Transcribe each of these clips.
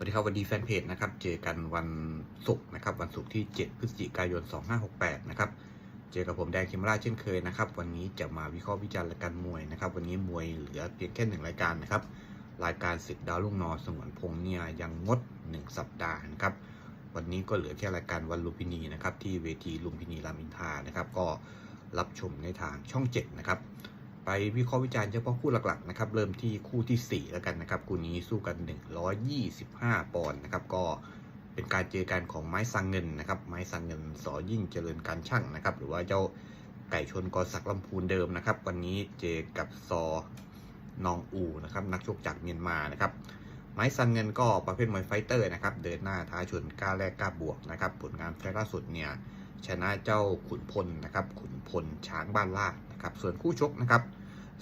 สวัสดีครับวันดีแฟนเพจนะครับ เจอกันวันศุกร์นะครับ วันศุกร์ที่ 7 พฤศจิกายน 2568 นะครับ เจอกับผมแดงคิมราเช่นเคยนะครับ วันนี้จะมาวิเคราะห์วิจารณ์รายการมวยนะครับ วันนี้มวยเหลือเพียงแค่หนึ่งรายการนะครับ รายการศึกดาวลุ่งนอสงวนพงเนี่ยยังงด 1 สัปดาห์นะครับ วันนี้ก็เหลือแค่รายการวันลุมพินีนะครับที่เวทีลุมพินีรามอินทานะครับ ก็รับชมในทางช่อง 7 นะครับ ไปวิเคราะห์วิจารณ์เฉพาะคู่หลักๆนะครับเริ่มที่คู่ที่ 4 แล้วกันนะครับคู่นี้สู้กัน 125 ปอนด์นะครับก็เป็นการเจอกันของไม้สังเงินนะครับไม้สังเงินสอยิ่งเจริญการช่างนะครับหรือว่าเจ้าไก่ชนกอสักลำพูนเดิมนะครับวันนี้เจอกับซอนองอูนะครับนักชกจากเมียนมานะครับไม้สังเงินก็ประเภทมวยไฟเตอร์นะครับเดินหน้าท้าชนกล้าแลกกล้าบวกนะครับผลงานไฟล์ล่าสุดเนี่ยชนะเจ้าขุนพลนะครับขุนพลช้างบ้านลาดนะครับส่วนคู่ชกนะครับ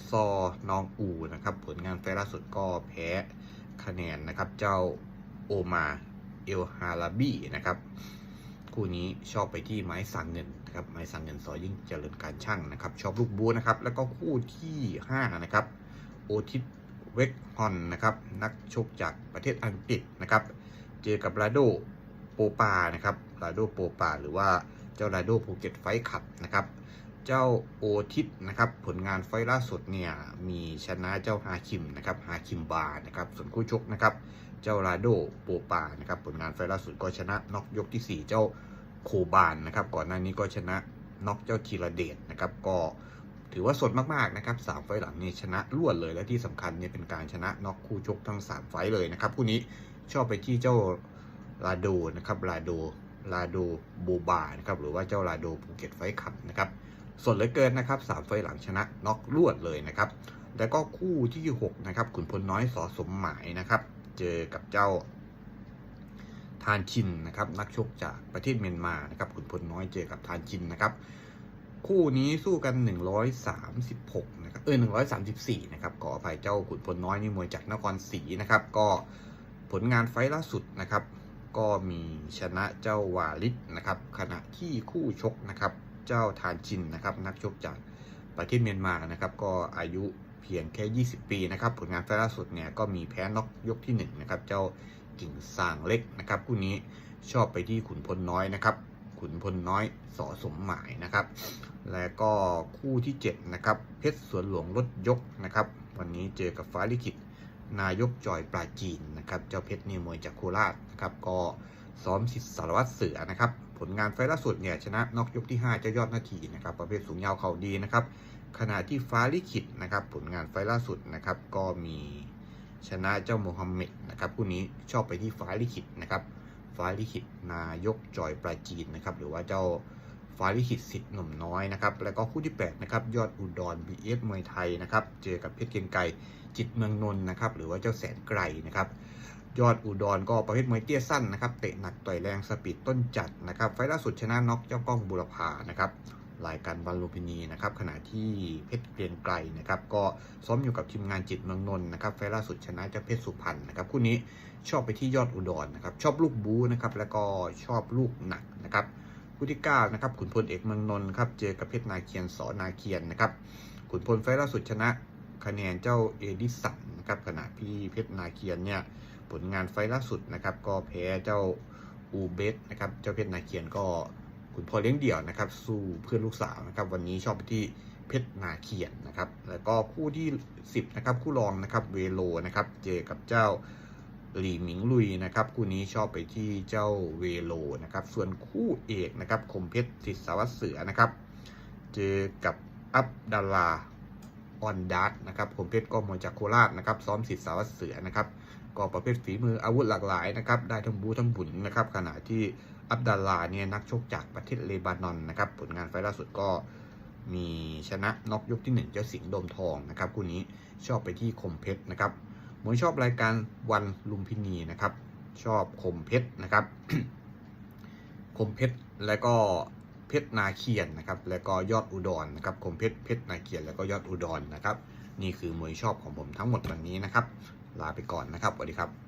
ซอนองอูนะครับ ผลงานไฟล่าสุดก็แพ้คะแนนนะครับ เจ้าโอมาเอลฮาราบีนะครับ คู่นี้ชอบไปที่ไม้สังเงินนะครับ ไม้สังเงินซอยิ่งเจริญการช่างนะครับ ชอบลูกบูนะครับ แล้วก็คู่ที่5นะครับ โอทิสเวกฮอนนะครับ นักชกจากประเทศอังกฤษนะครับ เจอกับลาโดโปปานะครับ ลาโดโปปาหรือว่าเจ้าลาโดภูเก็ตไฟขับนะครับ เจ้าโอทิสนะครับผลงานไฟล่าสุดเนี่ยมีชนะเจ้าฮาคิมนะครับฮาคิมบานะครับส่วนคู่ชกนะครับเจ้าลาโดโปปานะครับผลงานไฟล่าสุดก็ชนะน็อกยกที่ 4 เจ้าโคบานนะครับก่อนหน้านี้ก็ชนะน็อกเจ้าทีระเดชนะครับก็ถือว่าสดมากๆนะครับสามไฟล์หลังนี่ชนะรวดเลยและที่สำคัญเนี่ยเป็นการชนะน็อกคู่ชกทั้ง 3 ไฟล์เลยนะครับคู่นี้ชอบไปที่เจ้าลาโดนะครับลาโดลาโดโบบานะครับหรือว่าเจ้าลาโดภูเก็ตไฟท์ขับนะครับ ส่วนเหลือเกินนะครับสามไฟหลังชนะน็อกรวดเลยนะครับแล้วก็คู่ที่ 6 นะครับขุนพลน้อยสอสมหมายนะครับ เจอกับเจ้าทานชินนะครับนักชกจากประเทศเมียนมานะครับขุนพลน้อยเจอกับทานชินนะครับ คู่นี้สู้กัน 136นะครับเออ134นะครับขออภัยเจ้าขุนพลน้อยนี่มวยจากนครศรีนะครับ ก็ผลงานไฟล์ล่าสุดนะครับ ก็มีชนะเจ้าวาลิศนะครับ ขณะที่คู่ชกนะครับ เจ้าทานจินนะครับนักชกจากประเทศเมียนมานะครับก็อายุเพียงแค่ 20 ปีนะครับผลงานไฟล์ล่าสุดเนี่ยก็มีแพ้น็อกยกที่1นะครับเจ้ากิ่งสางเล็กนะครับคู่นี้ชอบไปที่ขุนพลน้อยนะครับขุนพลน้อยสอสมหมายนะครับ และก็คู่ที่7นะครับเพชรสวนหลวงรถยกนะครับวันนี้เจอกับฟ้าลิขิตนายกจอยปลาจีนนะครับเจ้าเพชรเนี่ยมวยจากโคราชนะครับก็ซ้อมสิทธิ์สารวัตรเสือนะครับ ผลงานไฟล่าสุดเนี่ยชนะนอกยกที่ 5 เจ้ายอดนาทีนะครับประเภทสูงยาวเข่าดีนะครับขณะที่ฟ้าลิขิตนะครับผลงานไฟล่าสุดนะครับก็มีชนะเจ้าโมฮัมเหม็ดนะครับคู่นี้ชอบไปที่ฟ้าลิขิตนะครับฟ้าลิขิตนายกจอยปลาจีนนะครับหรือว่าเจ้าฟ้าลิขิตสิทธิ์หนุ่มน้อยนะครับแล้วก็คู่ที่8นะครับยอดอุดรบีเอฟมวยไทยนะครับเจอกับเพชรเกียงไกรจิตเมืองนนท์นะครับหรือว่าเจ้าแสนไกรนะครับ ยอดอุดรก็ประเภทมวยเตี้ยสั้นนะครับเตะหนักต่อยแรงสปีดต้นจัดนะครับไฟล่าสุดชนะน็อกเจ้าก้องบุรพานะครับรายการบอลลูพินีนะครับขณะที่เพชรเกรียงไกรนะครับก็ซ้อมอยู่กับทีมงานจิตเมืองนนท์นะครับไฟล่าสุดชนะเจ้าเพชรสุพรรณนะครับคู่นี้ชอบไปที่ยอดอุดรนะครับชอบลูกบูนะครับแล้วก็ชอบลูกหนักนะครับคู่ที่9นะครับขุนพลเอกเมืองนนท์ครับเจอกับเพชรนาเคียนสอนาเคียนนะครับขุนพลไฟล่าสุดชนะ คะแนนเจ้าเอดิสันนะครับขณะที่เพชรนาเคียนเนี่ยผลงานไฟล์ล่าสุดนะครับ ก็แพ้เจ้าอูเบสนะครับเจ้าเพชรนาเคียนก็ขุนพลเลี้ยงเดี่ยวนะครับ สู้เพื่อนลูกสาวนะครับ วันนี้ชอบไปที่เพชรนาเคียนนะครับ แล้วก็คู่ที่ 10นะครับคู่รองนะครับเวโลนะครับเจอกับเจ้าหลีหมิงลุยนะครับคู่นี้ชอบไปที่เจ้าเวโลนะครับ ส่วนคู่เอกนะครับคมเพชรสิทธสวัตรเสือนะครับ เจอกับอับดาลา ออนดัตนะครับคมเพชรก็มวยจากโคราชนะครับซ้อมสิทธิ์สาวเสือนะครับก็ประเภทฝีมืออาวุธหลากหลายนะครับได้ทั้งบูทั้งบุญนะครับขณะที่อับดาลาเนี่ยนักชกจากประเทศเลบานอนนะครับผลงานไฟล์ล่าสุดก็มีชนะน็อกยกที่ 1 เจ้าสิงห์โดมทองนะครับคู่นี้ชอบไปที่คมเพชรนะครับมวยชอบรายการวันลุมพินีนะครับชอบคมเพชรนะครับคมเพชรแล้วก็ เพชรนาเคียนนะครับแล้วก็ยอดอุดรนะครับคมเพชรเพชรนาเคียนแล้วก็ยอดอุดรนะครับ นี่คือมวยชอบของผมทั้งหมดวันนี้นะครับ ลาไปก่อนนะครับสวัสดีครับ